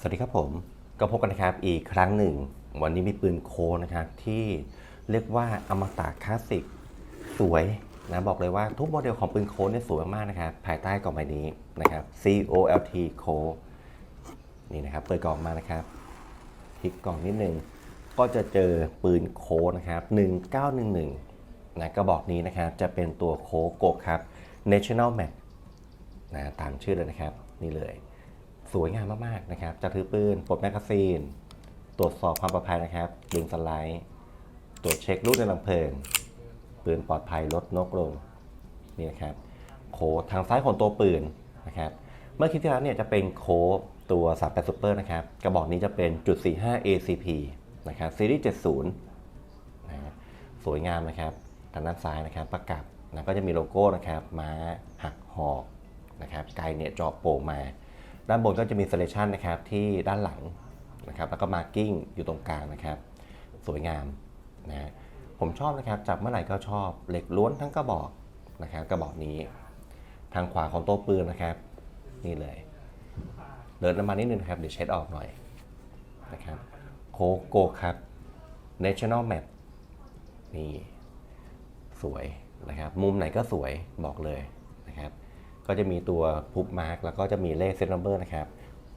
สวัสดีครับผมก็พบกันนะครับอีกครั้งหนึ่ง วันนี้มีปืนโคนะครับที่เรียกว่าอมตะคลาสสิกสวยนะบอกเลยว่าทุกโมเดลของปืนโคเนี่ยสวยมากนะครับภายใต้กล่องใบนี้นะครับ COLT โคนี่นะครับเปิดกล่องมานะครับพลิกกล่องนิดนึงก็จะเจอปืนโคนะครับ 1911นะกระบอกนี้นะครับจะเป็นตัวโคโกะครับ National Mag นะตามชื่อเลยนะครับ นี่เลย สวยงามมากๆนะครับจะถือปืนปลดแมกกาซีน ตรวจสอบความปลอดภัยนะครับดึงสไลด์ ตรวจเช็คลูกในลำเพลิง ปืนปลอดภัยลดนกลงนี่นะครับโค้ดทางซ้ายของตัวปืนนะครับเมื่อคลิปที่แล้วเนี่ยจะเป็นโค้ดตัว38 Super นะครับกระบอกนี้จะเป็นจุด45 ACP นะครับซีรีส์70นะสวยงามนะครับทางด้านซ้ายนะครับประกับนะก็จะมีโลโก้นะครับม้าหักหอกนะครับไกลเนี่ยจาะโป่งมา ด้านบนก็จะมี selection นะครับที่ด้านหลังนะครับแล้วก็ marking อยู่ตรงกลางนะครับ สวยงามนะผมชอบนะครับจับเมื่อไหร่ก็ชอบเหล็กล้วนทั้งกระบอกนะครับกระบอกนี้ ทางขวาของโต๊ะปืนนะครับ นี่เลยเดินน้ำมันนิดนึงนะครับเดี๋ยวเช็ดออกหน่อยนะครับโคโกครับ National Map นี่ สวยนะครับ มุมไหนก็สวยบอกเลย ก็จะมีตัวพุบมาร์กแล้วก็จะมีเลขเซตนัมเบอร์นะครับ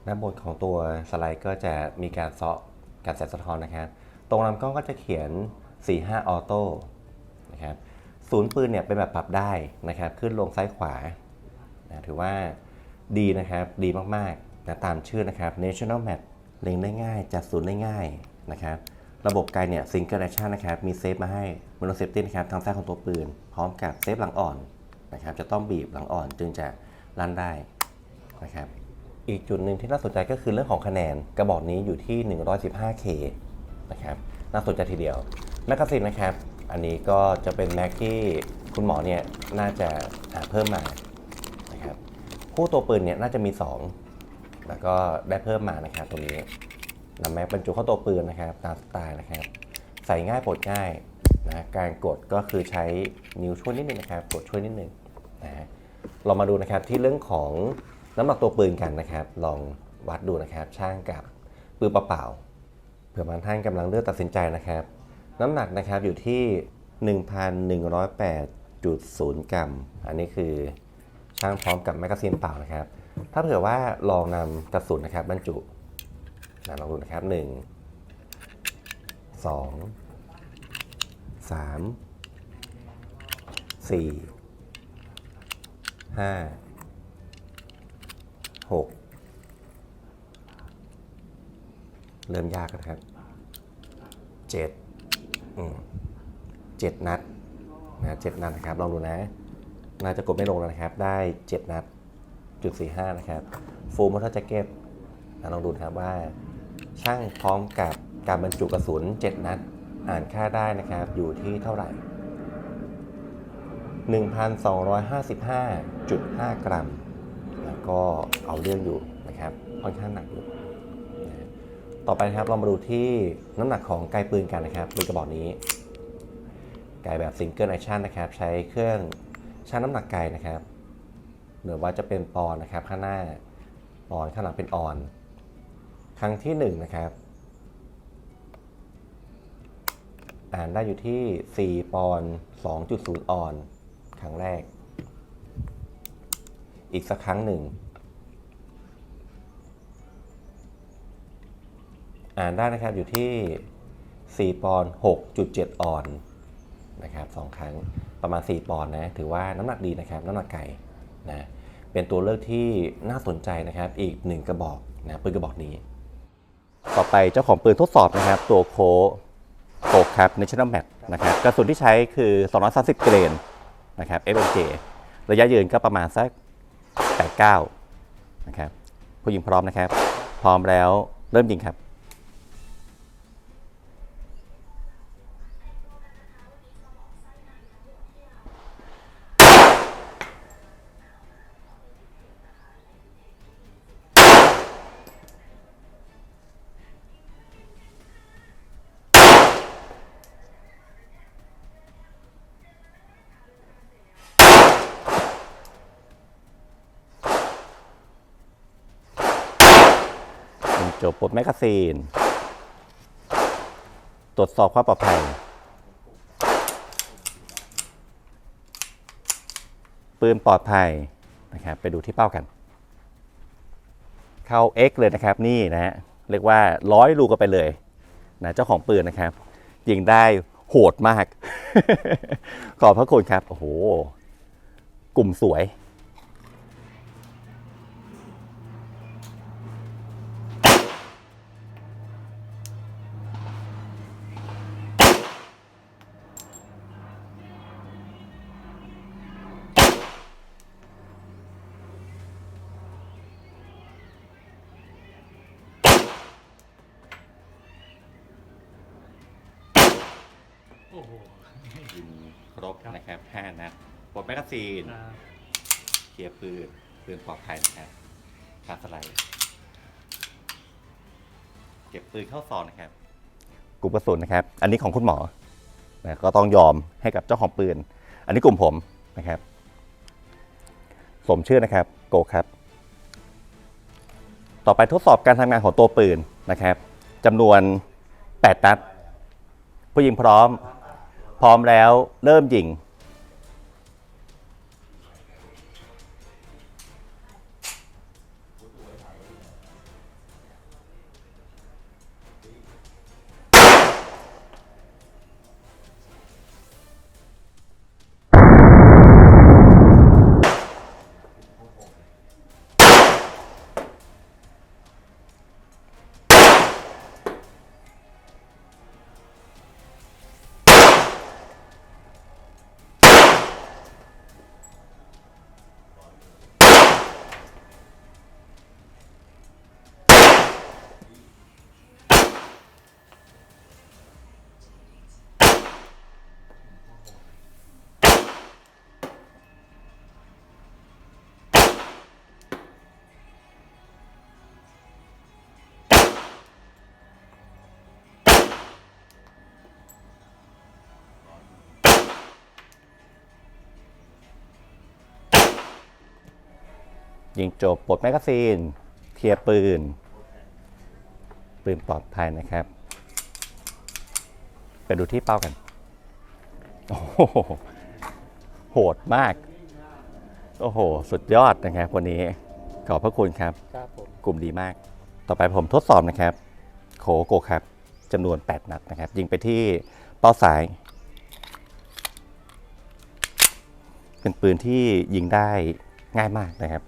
ด้านบนของตัวสไลด์ก็จะมีการเซาะการแสงสะท้อนนะครับ ตรงลำกล้องก็จะเขียน 45 ออโต้นะครับศูนย์ปืนเนี่ยเป็นแบบปรับได้นะครับ ขึ้นลงซ้ายขวานะถือว่าดีนะครับ ดีมากๆนะตามชื่อนะครับ National Map เล็งได้ง่าย จัดศูนย์ได้ง่ายนะครับ ระบบไกลเนี่ยซิงเกิลแอคชั่นนะครับ มีเซฟมาให้มโนเซฟตี้นะครับ ทางซ้ายของตัวปืน พร้อมกับเซฟหลังอ่อน นะครับ จะต้องบีบหลังอ่อนจึงจะลั่นได้นะครับ อีกจุดหนึ่งที่น่าสนใจก็คือเรื่องของคะแนนกระบอกนี้อยู่ที่ 115K นะครับ น่าสนใจทีเดียวแมกกาซีนนะครับ อันนี้ก็จะเป็นแม็กที่คุณหมอเนี่ยน่าจะหาเพิ่มมานะครับคู่ตัวปืนเนี่ยน่าจะมี 2 แล้วก็ได้เพิ่มมานะครับตรงนี้นำแม็กบรรจุเข้าตัวปืนนะครับตามสไตล์นะครับ ใส่ง่ายปลดง่ายนะการกดก็คือใช้นิ้วช่วยนิดนึงนะครับ กดช่วยนิดนึง นะเรามาดูนะครับที่เรื่องของน้ำหนักตัวปืนกันนะครับ ลองวัดดูนะครับ ช่างกับปืนเปล่าเผื่อบางท่านกำลังเลือกตัดสินใจนะครับ น้ำหนักนะครับอยู่ที่ 1,108.0 กรัม อันนี้คือช่างพร้อมกับแมกกาซีนเปล่านะครับ ถ้าเผื่อว่าลองนำกระสุนนะครับบรรจุนะลองดูนะครับ 1 2 3 4 5 6เริ่มยากนะครับ7อืมเจ็ดนัดนะเจ็ดนัดนะครับ ลองดูนะ น่าจะกดไม่ลงนะครับ ได้7นัดจุด45นะครับฟูลมอเตอร์แจ็คเก็ตลองดูนะครับว่า ช่างพร้อมกับการบรรจุกระสุน 7 นัด อ่านค่าได้นะครับ อยู่ที่เท่าไหร่ 1,255.5 กรัม แล้วก็เอาเรื่องอยู่นะครับค่อนข้างหนักอยู่ต่อไปนะครับเรามาดูที่น้ำหนักของไกปืนกันนะครับปืนกระบอกนี้ ไกแบบซิงเกิลแอคชั่นนะครับ ใช้เครื่องชั่งน้ำหนักไกนะครับ หรือว่าจะเป็นปอนนะครับ ข้างหน้าปอนข้างหลังเป็นออน ครั้งที่1นะครับอ่านได้อยู่ที่ 4 ปอนด์2.0 ออน ครั้งแรก อีกสักครั้งหนึ่ง อ่านได้นะครับอยู่ที่ 4 ปอนด์6.7 ออนนะครับสองครั้งประมาณ 4 ปอนด์นะถือว่าน้ำหนักดีนะครับน้ำหนักไก่นะเป็นตัวเลือกที่น่าสนใจนะครับอีก 1 กระบอกนะปืนกระบอกนี้ ต่อไปเจ้าของปืนทดสอบนะครับ ตัวโคโคครับ National Mat นะครับกระสุนที่ใช้คือ 230 เกรน นะครับ FMJ ระยะยืนก็ประมาณสัก 89 นะครับ ผู้ยิงพร้อมนะครับ พร้อมแล้วเริ่มยิงครับ จบปลดแมกกาซีน ตรวจสอบความปลอดภัย ปืนปลอดภัยนะครับ ไปดูที่เป้ากัน เข้า X เลยนะครับนี่นะฮะเรียกว่าร้อยลูกกันไปเลยนะเจ้าของปืนนะครับ ยิงได้โหดมาก ขอบพระคุณครับ โอ้โห กลุ่มสวย โอ้โห ยิงครบนะครับ5นัดปลดแมกกาซีน ครับเคลียร์ปืนปืนปลอดภัยนะครับคาสไลด์เก็บปืนเข้าซองนะครับกลุ่มกระสุนนะครับ อันนี้ของคุณหมอนะก็ต้องยอมให้กับเจ้าของปืน อันนี้กลุ่มผมนะครับ สมชื่อนะครับ โกครับ ต่อไปทดสอบการทำงานของตัวปืนนะครับจำนวน 8 นัด ผู้ยิงพร้อม พร้อมแล้วเริ่มยิง ยิงจบปลดแมกกาซีนเคลียร์ปืน ปืนปลอดภัยนะครับ ไปดูที่เป้ากัน โอ้โหโหดมาก โอ้โห สุดยอดนะครับวันนี้ขอบพระคุณครับ ครับผมกลุ่มดีมาก ต่อไปผมทดสอบนะครับ โคโกครับจำนวน 8 นัดนะครับ ยิงไปที่เป้าซ้าย เป็นปืนที่ยิงได้ง่ายมากนะครับ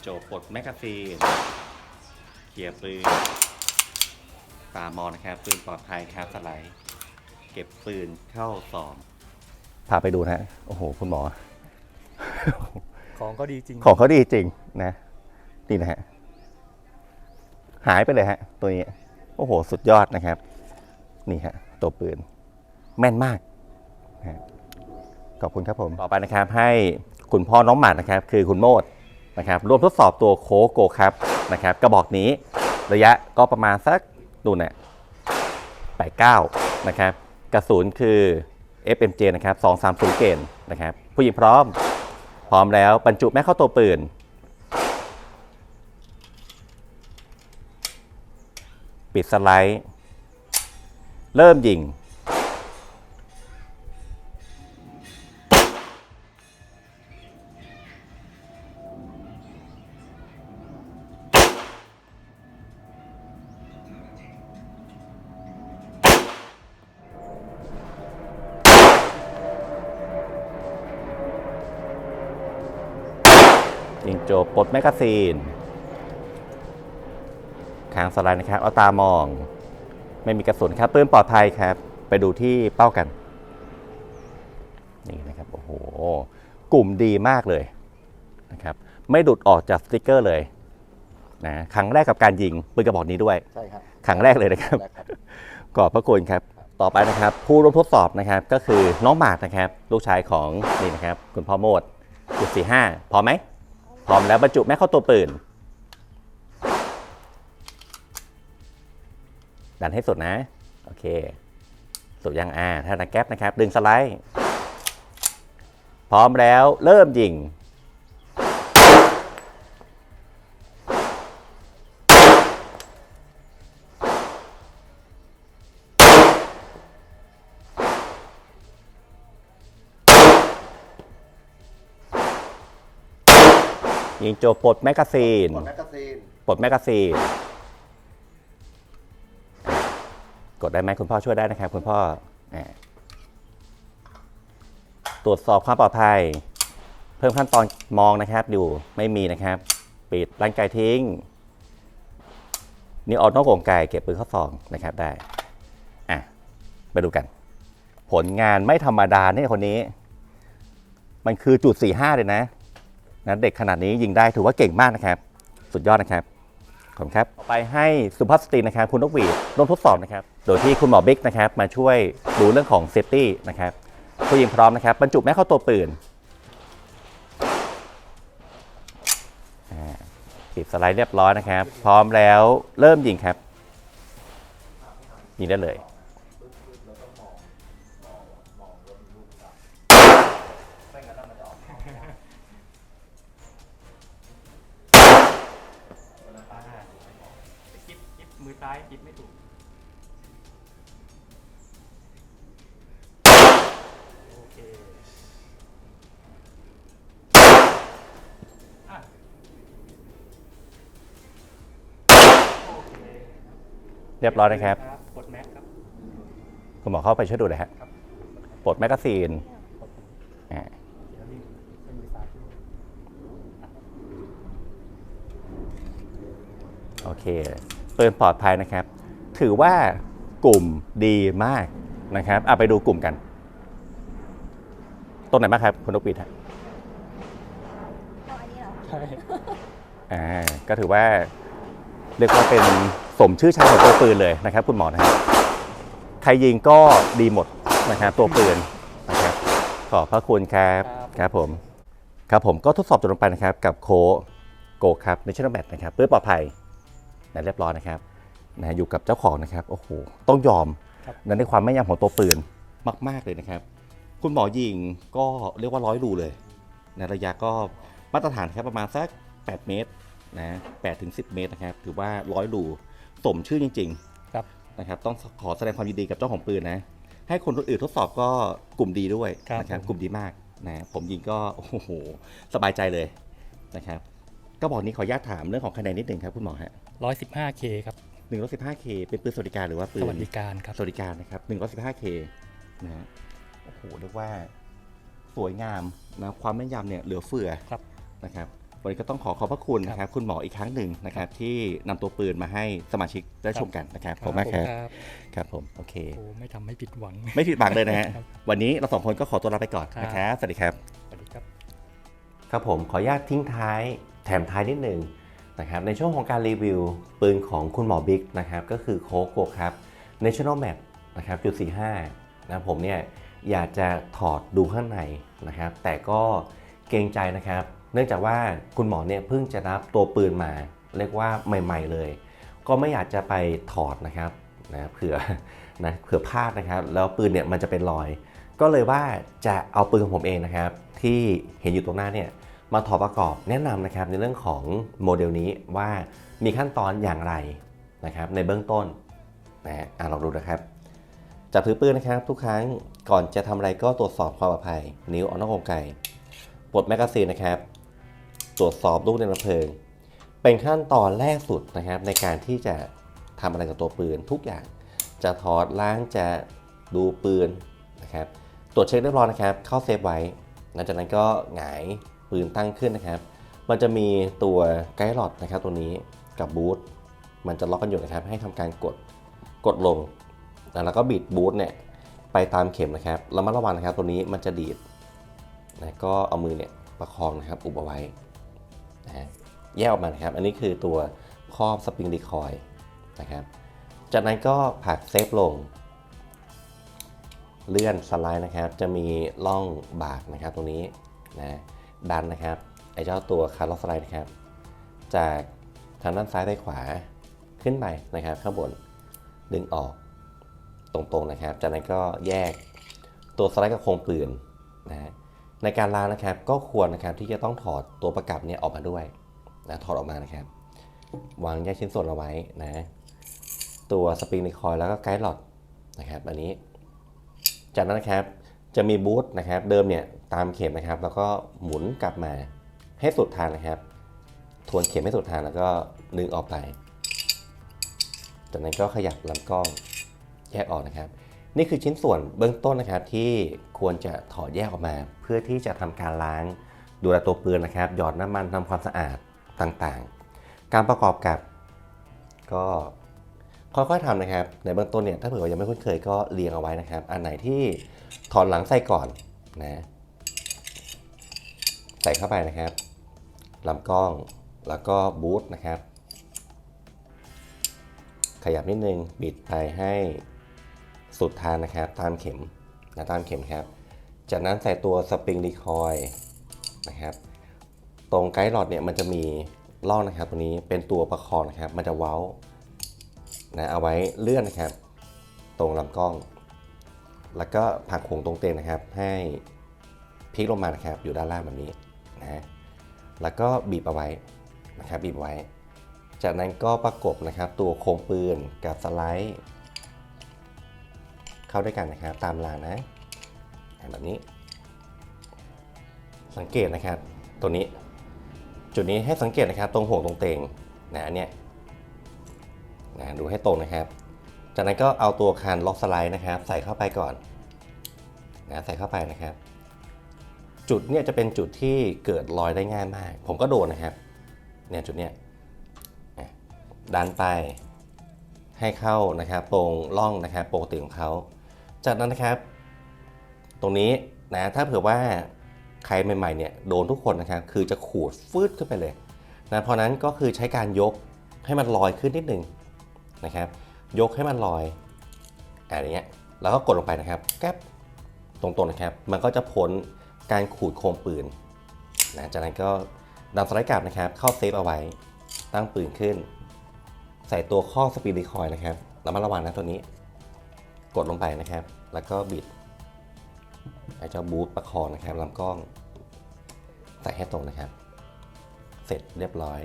โจบปลดแมกกาซีนเคลียร์ปืนตามองนะครับปืนปลอดภัยครับสไลด์เก็บปืนเข้าซองพาไปดูนะฮะโอ้โห คุณหมอ ของก็ดีจริง ของเขาดีจริงนะ นี่นะฮะ หายไปเลยฮะ ตัวนี้ โอ้โห สุดยอดนะครับ นี่ฮะ ตัวปืน แม่นมากนะฮะขอบคุณครับผม ต่อไปนะครับ ให้คุณพ่อน้องหมัดนะครับ คือคุณโมด นะครับรวมทดสอบตัวโคโกครับนะครับกระบอกนี้ระยะก็ประมาณสักดูเนี่ยแปดเก้านะครับกระสุนคือ FMJ นะครับ230เกนนะครับผู้หญิงพร้อม พร้อมแล้วบรรจุแม่เข้าตัวปืนปิดสไลด์ เริ่มยิง ยิงโจบปลดแมกกาซีนค้างสไลด์นะครับ เอาตามอง ไม่มีกระสุนครับปืนปลอดภัยครับ ไปดูที่เป้ากัน นี่นะครับ โอ้โห กลุ่มดีมากเลยนะครับ ไม่ดุดออกจากสติกเกอร์เลยนะครั้งแรกกับการยิงปืนกระบอกนี้ด้วย ใช่ครับครั้งแรกเลยนะครับแรกครับขอบพระคุณครับ ต่อไปนะครับ ผู้ร่วมทดสอบนะครับ ก็คือน้องหมากนะครับ ลูกชายของนี่นะครับ คุณพ่อโมดจุดสี่ห้าพร้อมไหม พร้อมแล้วบรรจุแม่เข้าตัวปืน ดันให้สุดนะ โอเค สุดยังอ่าถ้านักแก๊ปนะครับ ดึงสไลด์ พร้อมแล้วเริ่มยิง โจปลดแมกกาซีนหมดแมกกาซีนปลดแมกกาซีน กดได้ไหมคุณพ่อช่วยได้นะครับ คุณพ่ออ่าตรวจสอบความปลอดภัย เพิ่มขั้นตอนมองนะครับดูไม่มีนะครับ ปิดร่างกายทิ้ง นี่ออกนอกวงไกเก็บปืนเข้าซองนะครับได้อะไปดูกัน ผลงานไม่ธรรมดาเนี่ยคนนี้ มันคือจุด 45 เลยนะ นะเด็กขนาดนี้ยิงได้ถือว่าเก่งมากนะครับ สุดยอดนะครับขอบคุณครับต่อไปให้สุภาพสตรีนะครับ คุณนกหวีดร่วมทดสอบนะครับ โดยที่คุณหมอบิ๊กนะครับ มาช่วยดูเรื่องของเซฟตี้นะครับผู้ยิงพร้อมนะครับบรรจุแม่เข้าตัวปืนปิดสไลด์เรียบร้อยนะครับ พร้อมแล้วเริ่มยิงครับยิงได้เลย เรียบร้อยนะครับกดแม็กครับคุณหมอเข้าไปช่วยดูเลยฮะปลดแมกกาซีนอ่าเดี๋ยวนี่เป็นมือซ้ายโอเคปืนปลอดภัยนะครับ ถือว่ากลุ่มดีมากนะครับเอาไปดูกลุ่มกันตรงไหนบ้างครับคุณนกปีดฮะเอาอันนี้เหรอ ใช่ อ่า ก็ถือว่าเรียกว่าเป็น สมชื่อชายของตัวปืนเลยนะครับ คุณหมอนะครับใครยิงก็ดีหมดนะครับตัวปืนนะครับขอบพระคุณครับครับผมครับผมก็ทดสอบจนลงไปนะครับ กับโคโกครับในชั่นแบทนะครับปืนปลอดภัยนะเรียบร้อยนะครับนะอยู่กับเจ้าของนะครับโอ้โหต้องยอมนั้นในความแม่นยำของตัวปืนมาก ๆเลยนะครับ คุณหมอยิงก็เรียกว่าร้อยรูเลยนะระยะก็มาตรฐานครับประมาณสัก 8 เมตรนะ8ถึง10 เมตรนะครับ ถือว่าร้อยรู สมชื่อจริงครับๆนะครับ ต้องขอแสดงความยินดีกับเจ้าของปืนนะ ให้คนอื่นทดสอบก็กลุ่มดีด้วยครับนะครับผมกลุ่มดีมากนะผมยิงก็โอ้โหสบายใจเลยนะครับก็บอกนี้ขออนุญาตถามเรื่องของคะแนนนิดหนึ่งครับคุณหมอฮะร้อยสิบห้าเคครับ 115K เป็นปืนสวัสดิการหรือว่าปืสนวัสดิการครับสวัสดิการนะครับ 115K นะฮะโอ้โหเรียกว่าสวยงามนะความแม่นยำเนี่ยเหลือเฟือครับนะครับ วันนี้ก็ต้องขอขอบพระคุณนะครับ คุณหมออีกครั้งหนึ่งนะครับ ที่นำตัวปืนมาให้สมาชิกได้ชมกันนะครับขอบคุณมากครับครับครับผมโอเคโอ้ไม่ทำให้ผิดหวัง ไม่ผิดหวังเลยนะฮะครับวันนี้เราสองคนก็ขอตัวลาไปก่อนครับนะครับสวัสดีครับสวัสดีครับ ครับผมขออนุญาตทิ้งท้ายแถมท้ายนิดหนึ่งนะครับในช่วงของการรีวิวปืนของคุณหมอบิ๊กนะครับก็คือโคโกครับ National Map นะครับจุด45นะผมเนี่ยอยากจะถอดดูข้างในนะครับ แต่ก็เกรงใจนะครับ เนื่องจากว่าคุณหมอเนี่ยเพิ่งจะรับตัวปืนมา เรียกว่าใหม่ ๆเลย ก็ไม่อยากจะไปถอดนะครับนะเผื่อนะเผื่อพลาดนะครับ แล้วปืนเนี่ยมันจะเป็นรอย ก็เลยว่าจะเอาปืนของผมเองนะครับ ที่เห็นอยู่ตรงหน้าเนี่ยมาถอดประกอบแนะนำนะครับในเรื่องของโมเดลนี้ว่ามีขั้นตอนอย่างไรนะครับ ในเบื้องต้นนะอะลองดูนะครับจับถือปืนนะครับ ทุกครั้งก่อนจะทำอะไรก็ตรวจสอบความปลอดภัย นิ้วออกนอกกรงไกปลดแมกกาซีนนะครับ ตรวจสอบลูกในลำเพลิง เป็นขั้นตอนแรกสุดนะครับในการที่จะทำอะไรกับตัวปืนทุกอย่าง จะถอดล้างจะดูปืนนะครับตรวจเช็คเรียบร้อยนะครับ เข้าเซฟไว้ หลังจากนั้นก็หงายปืนตั้งขึ้นนะครับ มันจะมีตัวไกด์หลอดนะครับตัวนี้กับบูทมันจะล็อกกันอยู่นะครับให้ทำการกดกดลง แล้วก็บิดบูทเนี่ยไปตามเข็มนะครับระมัดระวังนะครับตัวนี้มันจะดีดนะก็เอามือเนี่ยประคองนะครับอุบเอาไว้ แยกออกมานะครับ อันนี้คือตัวครอบสปริงดีคอยนะครับ จากนั้นก็ผลักเซฟลง เลื่อนสไลด์นะครับ จะมีร่องบากนะครับตรงนี้นะดันนะครับ ไอเจ้าตัวคาร์ลสไลด์นะครับ จากทางด้านซ้ายไปขวาขึ้นไปนะครับ ข้างบนดึงออกตรงๆนะครับ จากนั้นก็แยกตัวสไลด์กับโครงปืนนะฮะในการล้างนะครับก็ควรนะครับที่จะต้องถอดตัวประกับเนี่ยออกมาด้วย นะถอดออกมานะครับ วางแยกชิ้นส่วนเอาไว้นะ ตัวสปริงในคอยแล้วก็ไกด์หลอดนะครับ อันนี้ จากนั้นนะครับจะมีบูทนะครับ เดิมเนี่ยตามเข็มนะครับ แล้วก็หมุนกลับมาให้สุดทางนะครับ ทวนเข็มให้สุดทางแล้วก็ดึงออกไป จากนั้นก็ขยับลำกล้องแยกออกนะครับ นี่คือชิ้นส่วนเบื้องต้นนะครับที่ควรจะถอดแยกออกมา เพื่อที่จะทำการล้างดูแลตัวปืนนะครับ หยอดน้ำมันทำความสะอาด ต่างๆ การประกอบกับก็ค่อยๆทำนะครับ ในเบื้องต้นเนี่ยถ้าเผื่อว่ายังไม่คุ้นเคยก็เรียงเอาไว้นะครับ อันไหนที่ถอดหลังใส่ก่อนนะใส่เข้าไปนะครับลำกล้องแล้วก็บูทนะครับ ขยับนิดนึงบิดไปให้สุดทางนะครับ ตามเข็มนะตามเข็มครับ จากนั้นใส่ตัวสปริงดีคอยนะครับ ตรงไกด์หลอดเนี่ยมันจะมีล่องนะครับตรงนี้เป็นตัวประคองนะครับ มันจะเว้านะเอาไว้เลื่อนนะครับ ตรงลำกล้อง แล้วก็ผักโขงตรงเตงนะครับ ให้พลิกลงมานะครับ อยู่ด้านล่างแบบนี้นะฮะแล้วก็บีบเอาไว้นะครับบีบไว้ จากนั้นก็ประกบนะครับ ตัวโครงปืนกับสไลด์ เข้าด้วยกันนะครับ ตามรางนะแบบนี้ สังเกตนะครับ ตัวนี้ จุดนี้ให้สังเกตนะครับ ตรงห่วงตรงเตงนะเนี้ยนะดูให้ตรงนะครับ จากนั้นก็เอาตัวคานล็อกสไลด์นะครับ ใส่เข้าไปก่อนนะใส่เข้าไปนะครับ จุดเนี่ยจะเป็นจุดที่เกิดรอยได้ง่ายมาก ผมก็โดนนะครับเนี่ยจุดเนี้ยดันไปให้เข้านะครับตรงร่องนะครับปกติของเขา จากนั้นนะครับ ตรงนี้นะถ้าเผื่อว่า ใครใหม่ๆเนี่ยโดนทุกคนนะครับคือจะขูดฟืดขึ้นไปเลยนะเพราะนั้นก็คือใช้การยกให้มันลอยขึ้นนิดนึงนะครับ ยกให้มันลอยอะอย่างเงี้ยแล้วก็กดลงไปนะครับแก๊บตรงๆนะครับ มันก็จะพ้นการขูดโคมปืนนะจากนั้นก็ดันสไลด์กลับนะครับ เข้าเซฟเอาไว้ตั้งปืนขึ้น ใส่ตัวข้อสปีดรีคอยล์นะครับระมัดระวังนะตัวนี้ กดลงไปนะครับ แล้วก็บิด เจ้าบูทประคองนะครับลำกล้องใส่ให้ตรงนะครับ เสร็จเรียบร้อย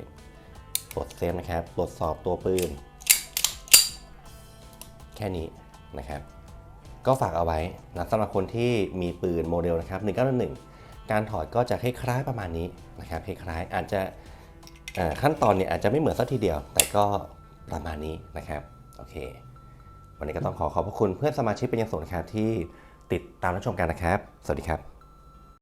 กดเซฟนะครับ ตรวจสอบตัวปืน แค่นี้นะครับ ก็ฝากเอาไว้นะสำหรับคนที่มีปืนโมเดลนะครับ1911การถอดก็จะคล้ายๆประมาณนี้นะครับคล้ายๆอาจจะขั้นตอนเนี่ยอาจจะไม่เหมือนสักทีเดียว แต่ก็ประมาณนี้นะครับ โอเค วันนี้ก็ต้องขอขอบพระคุณเพื่อนสมาชิกเป็นอย่างสูงนครับที่ ติดตามรับชมกันนะครับ สวัสดีครับ